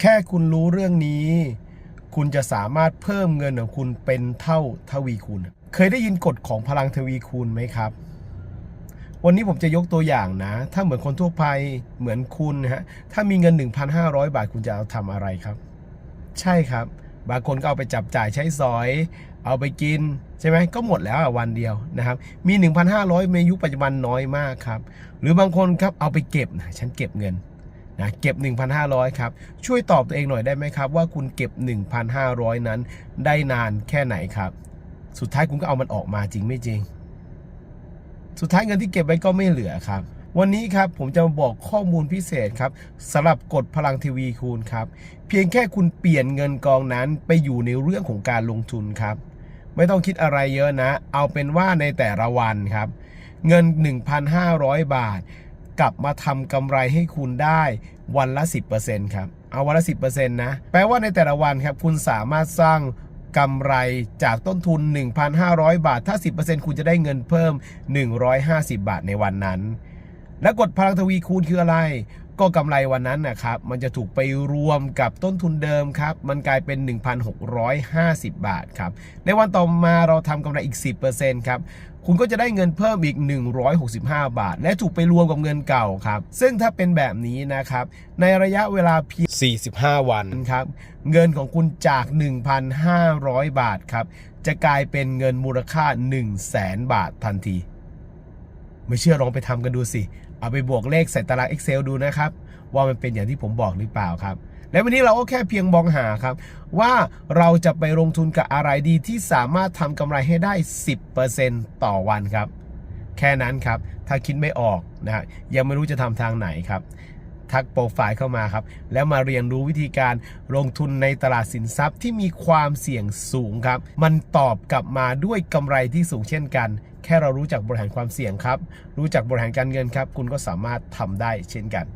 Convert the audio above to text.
แค่คุณรู้เรื่องนี้ คุณจะสามารถเพิ่มเงินของคุณเป็นเท่าทวีคูณ เคยได้ยินกฎของพลังทวีคูณไหมครับ วันนี้ผมจะยกตัวอย่างนะ ถ้าเหมือนคนทั่วไปเหมือนคุณนะฮะ ถ้ามีเงิน 1,500 บาทคุณจะเอาทำอะไรครับ ใช่ครับ บางคนก็เอาไปจับจ่ายใช้สอย เอาไปกินใช่ไหมก็หมดแล้ววันเดียวนะครับ มี 1,500ในยุคปัจจุบันน้อยมากครับ หรือบางคนครับเอาไปเก็บนะฉันเก็บเงิน นะเก็บ 1,500 ครับ ช่วยตอบตัวเองหน่อยได้ไหมครับ ว่าคุณเก็บ 1,500 นั้นได้นานแค่ไหนครับ สุดท้ายคุณก็เอามันออกมาจริงไม่จริง สุดท้ายเงินที่เก็บไว้ก็ไม่เหลือครับวันนี้ครับผมจะมาบอกข้อมูลพิเศษครับสำหรับกฎพลังทีวีคูณครับ เพียงแค่คุณเปลี่ยนเงินกองนั้นไปอยู่ในเรื่องของการลงทุนครับ ไม่ต้องคิดอะไรเยอะนะ เอาเป็นว่าในแต่ละวันครับ เงิน 1,500 บาท กลับมาทำกำไรให้คุณได้วันละ 10%ครับ เอาวันละ 10%นะ แปลว่าในแต่ละวันครับคุณสามารถสร้างกำไรจากต้นทุน 1,500 บาท ถ้า 10%คุณจะได้เงินเพิ่ม 150 บาทในวันนั้น และกฎพลังทวีคูณคืออะไร ก็กำไรวันนั้นนะครับ มันจะถูกไปรวมกับต้นทุนเดิมครับ มันกลายเป็น 1,650 บาทครับ ในวันต่อมาเราทำกำไรอีก 10%ครับ คุณก็จะได้เงินเพิ่มอีก 165 บาท และถูกไปรวมกับเงินเก่าครับ ซึ่งถ้าเป็นแบบนี้นะครับ ในระยะเวลาเพียง 45 วันครับ เงินของคุณจาก 1,500 บาทครับ จะกลายเป็นเงินมูลค่า 1 0 0 0 0แสนบาททันที ไม่เชื่อลองไปทำกันดูสิ เอาไปบวกเลขใส่ตาราง Excel ดูนะครับ ว่ามันเป็นอย่างที่ผมบอกหรือเปล่าครับ และวันนี้เราก็แค่เพียงมองหาครับ ว่าเราจะไปลงทุนกับอะไรดีที่สามารถทำกำไรให้ได้ 10%ต่อวันครับ แค่นั้นครับ ถ้าคิดไม่ออกนะฮะยังไม่รู้จะทำทางไหนครับทักโปรไฟล์เข้ามาครับ แล้วมาเรียนรู้วิธีการลงทุนในตลาดสินทรัพย์ที่มีความเสี่ยงสูงครับ มันตอบกลับมาด้วยกำไรที่สูงเช่นกัน แค่เรารู้จักบริหารความเสี่ยงครับ รู้จักบริหารการเงินครับ คุณก็สามารถทำได้เช่นกัน